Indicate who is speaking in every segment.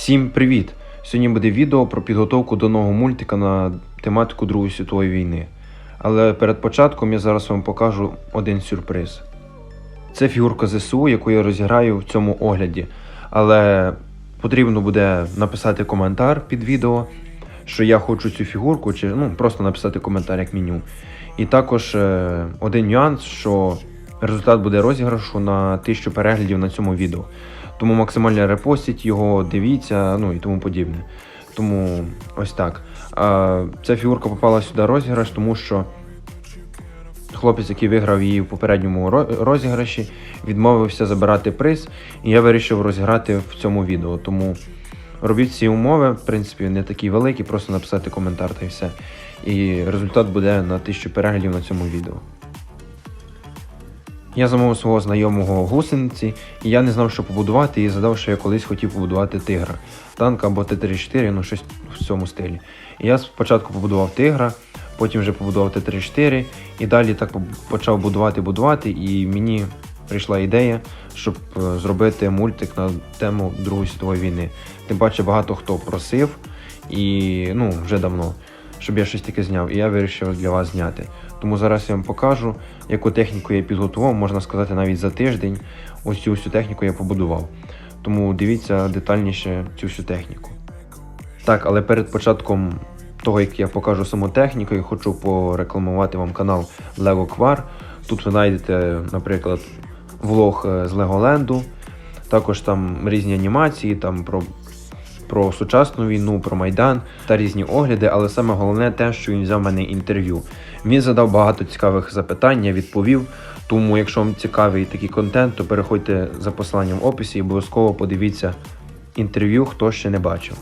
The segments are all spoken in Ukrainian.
Speaker 1: Всім привіт! Сьогодні буде відео про підготовку до нового мультика на тематику Другої світової війни. Але перед початком я зараз вам покажу один сюрприз. Це фігурка ЗСУ, яку я розіграю в цьому огляді. Але потрібно буде написати коментар під відео, що я хочу цю фігурку, чи ну, просто написати коментар як меню. І також е, один нюанс, що результат буде розіграшу на 1000 переглядів на цьому відео. Тому максимально репостіть його, дивіться, ну і тому подібне. Тому ось так. Ця фігурка попала сюди розіграш, тому що хлопець, який виграв її в попередньому розіграші, відмовився забирати приз, і я вирішив розіграти в цьому відео. Тому робіть ці умови, в принципі, не такі великі, просто написати коментар та й все. І результат буде на 1000 переглядів на цьому відео. Я замовив свого знайомого гусениці, і я не знав, що побудувати, і задав, що я колись хотів побудувати тигра. Танк або Т-34, ну щось в цьому стилі. І я спочатку побудував тигра, потім вже побудував Т-34, і далі так почав будувати, будувати, і мені прийшла ідея, щоб е, зробити мультик на тему Другої світової війни. Тим паче багато хто просив, і ну, вже давно, щоб я щось таке зняв, і я вирішив для вас зняти. Тому зараз я вам покажу, яку техніку я підготував, можна сказати, навіть за тиждень. Ось цю всю техніку я побудував. Тому дивіться детальніше цю всю техніку. Так, але перед початком того, як я покажу саму техніку, я хочу порекламувати вам канал Lego Quar. Тут ви знайдете, наприклад, влог е, з Леголенду, також там різні анімації, там про про сучасну війну, про Майдан та різні огляди, але саме головне те, що він взяв мене інтерв'ю. Він задав багато цікавих запитань, я відповів. Тому, якщо вам цікавий такий контент, то переходьте за посиланням в описі і обов'язково подивіться інтерв'ю, хто ще не бачив.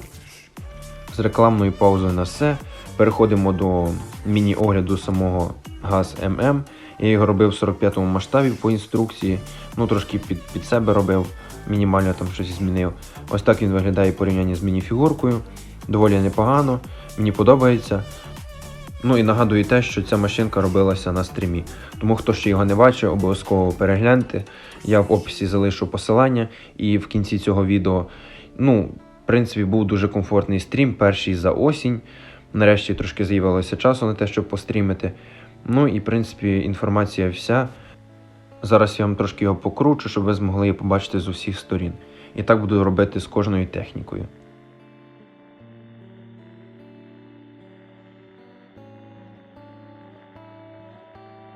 Speaker 1: З рекламною паузою на все. Переходимо до міні-огляду самого ГАЗ ММ. Я його робив в 45-му масштабі по інструкції. Ну, трошки під, під себе робив, мінімально там щось змінив. Ось так він виглядає порівнянні з міні-фігуркою. Доволі непогано, мені подобається. Ну і нагадую те, що ця машинка робилася на стрімі. Тому хто ще його не бачив, обов'язково перегляньте. Я в описі залишу посилання і в кінці цього відео. Ну, в принципі, був дуже комфортний стрім, перший за осінь. Нарешті трошки з'явилося часу на те, щоб пострімити. Ну і в принципі інформація вся. Зараз я вам трошки його покручу, щоб ви змогли її побачити з усіх сторін. І так буду робити з кожною технікою.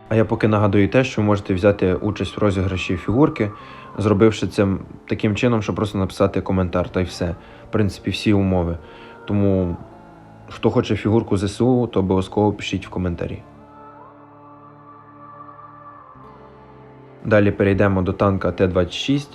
Speaker 1: А я поки нагадую те, що ви можете взяти участь в розіграші фігурки, зробивши це таким чином, щоб просто написати коментар та й все. В принципі, всі умови. Тому, хто хоче фігурку ЗСУ, то обов'язково пишіть в коментарі. Далі перейдемо до танка Т-26.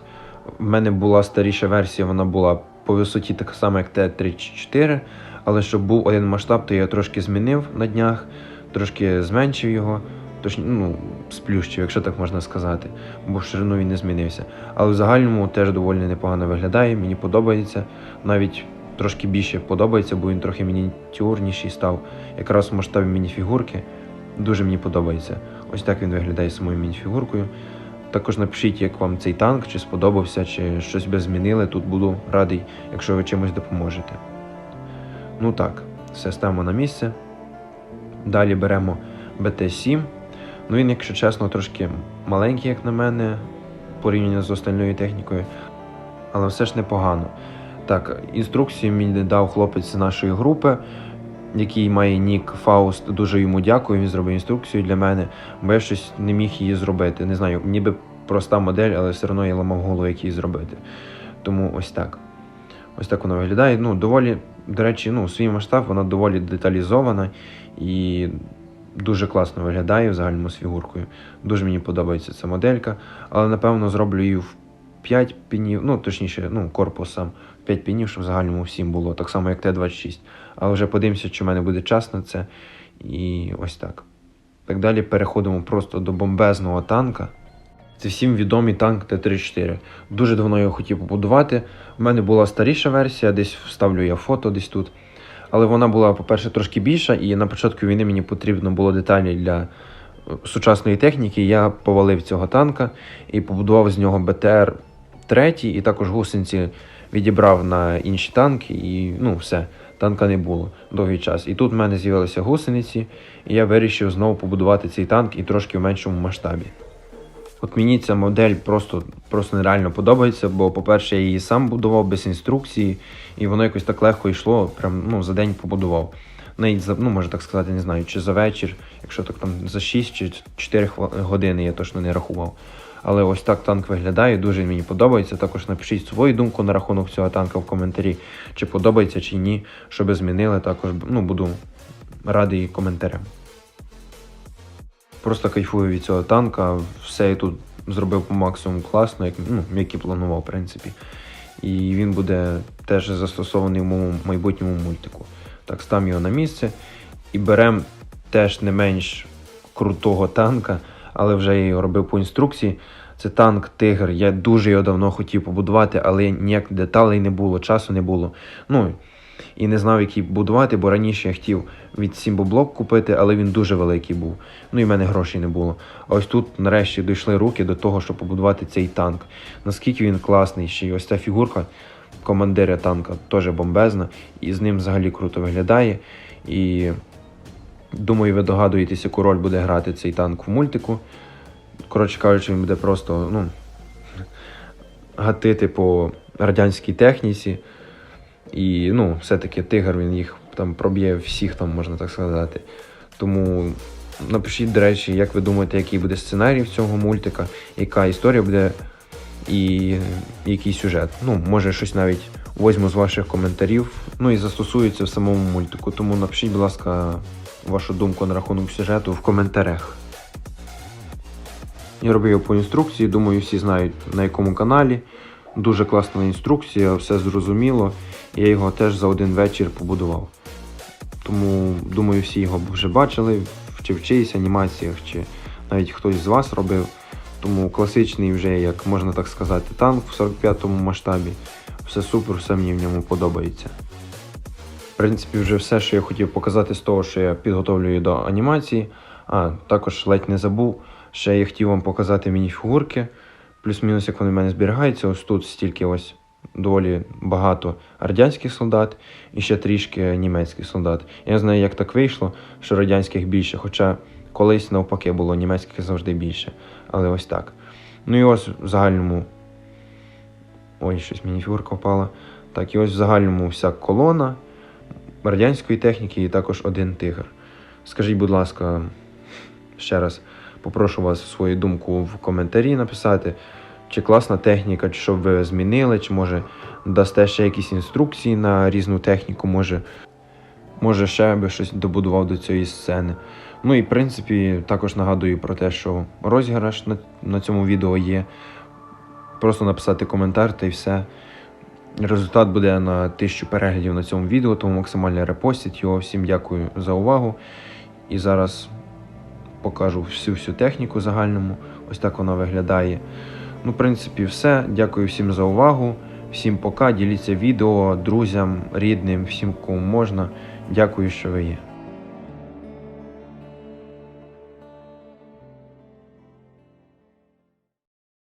Speaker 1: В мене була старіша версія, вона була по висоті така сама, як Т-34, але щоб був один масштаб, то я трошки змінив на днях, трошки зменшив його, точ, ну, сплющив, якщо так можна сказати, бо в ширину він не змінився. Але в загальному теж доволі непогано виглядає, мені подобається, навіть трошки більше подобається, бо він трохи мініатюрніший став, якраз в масштабі мініфігурки. Дуже мені подобається. Ось так він виглядає самою мініфігуркою. Також напишіть, як вам цей танк, чи сподобався, чи щось би змінили. Тут буду радий, якщо ви чимось допоможете. Ну так, все ставимо на місце. Далі беремо БТ-7. Ну він, якщо чесно, трошки маленький, як на мене, порівняно з остальною технікою, але все ж непогано. Так, інструкцію мені дав хлопець з нашої групи, який має нік Фауст. Дуже йому дякую. Він зробив інструкцію для мене, бо я щось не міг її зробити. Не знаю, ніби проста модель, але все одно я ламав голову, як її зробити. Тому ось так. Ось так воно виглядає. Ну, доволі, до речі, ну, свій масштаб, вона доволі деталізована і дуже класно виглядає в загальному з фігуркою. Дуже мені подобається ця моделька, але напевно зроблю її в 5 пінів, ну точніше, ну, корпус 5 пінів, щоб в загальному всім було, так само як Т-26. Але вже подивимося, чи в мене буде час на це. І ось так. Так далі переходимо просто до бомбезного танка. Це всім відомий танк Т-34. Дуже давно його хотів побудувати. У мене була старіша версія, десь вставлю я фото десь тут. Але вона була, по-перше, трошки більша, і на початку війни мені потрібно було деталі для е, сучасної техніки. Я повалив цього танка і побудував з нього БТР 3 і також гусениці відібрав на інші танки, і ну все, танка не було довгий час. І тут в мене з'явилися гусениці, і я вирішив знову побудувати цей танк і трошки в меншому масштабі. От мені ця модель просто, просто нереально подобається, бо, по-перше, я її сам будував без інструкції, і воно якось так легко йшло, прям ну, за день побудував. Навіть за, ну, можна так сказати, не знаю, чи за вечір, якщо так там за 6 чи 4 хва- години я точно не рахував. Але ось так танк виглядає, дуже мені подобається. Також напишіть свою думку на рахунок цього танка в коментарі, чи подобається, чи ні, щоб змінили. Також ну, буду радий коментарям. Просто кайфую від цього танка. Все я тут зробив по максимуму класно, як, ну, як і планував, в принципі. І він буде теж застосований в моєму майбутньому мультику. Так, став його на місце і беремо теж не менш крутого танка, але вже я його робив по інструкції. Це танк Тигр. Я дуже його давно хотів побудувати, але ніяк деталей не було, часу не було. Ну і не знав, який будувати, бо раніше я хотів від Сімбоблок купити, але він дуже великий був. Ну і в мене грошей не було. А ось тут нарешті дійшли руки до того, щоб побудувати цей танк. Наскільки він класний, ще й ось ця фігурка командира танка теж бомбезна, і з ним взагалі круто виглядає. І думаю, ви догадуєтесь, яку роль буде грати цей танк в мультику. Коротше кажучи, він буде просто ну, гатити по радянській техніці. І ну, все-таки тигр він їх там проб'є всіх, там, можна так сказати. Тому напишіть, до речі, як ви думаєте, який буде сценарій в цього мультика, яка історія буде і який сюжет. Ну, може, щось навіть возьму з ваших коментарів, ну і застосується в самому мультику. Тому напишіть, будь ласка, вашу думку на рахунок сюжету в коментарях. Я робив по інструкції, думаю, всі знають на якому каналі. Дуже класна інструкція, все зрозуміло. Я його теж за один вечір побудував. Тому, думаю, всі його вже бачили, чи в чиїсь анімаціях, чи навіть хтось з вас робив. Тому класичний вже, як можна так сказати, танк в 45-му масштабі. Все супер, все мені в ньому подобається. Принципі, вже все, що я хотів показати з того, що я підготовлюю до анімації. А, також ледь не забув. Ще я хотів вам показати міні-фігурки. Плюс-мінус, як вони в мене зберігаються. Ось тут стільки ось доволі багато радянських солдат і ще трішки німецьких солдат. Я не знаю, як так вийшло, що радянських більше, хоча колись навпаки було німецьких завжди більше. Але ось так. Ну і ось в загальному. Ой, щось мініфігурка впала. Так, і ось в загальному вся колона радянської техніки і також один тигр. Скажіть, будь ласка, ще раз попрошу вас свою думку в коментарі написати, чи класна техніка, чи що б ви змінили, чи може дасте ще якісь інструкції на різну техніку, може, може ще би щось добудував до цієї сцени. Ну і в принципі також нагадую про те, що розіграш на, на цьому відео є. Просто написати коментар та й все. Результат буде на 1000 переглядів на цьому відео, тому максимально репостіть його. Всім дякую за увагу. І зараз покажу всю всю техніку загальному. Ось так вона виглядає. Ну, в принципі, все. Дякую всім за увагу. Всім пока. Діліться відео друзям, рідним, всім кому можна. Дякую, що ви є.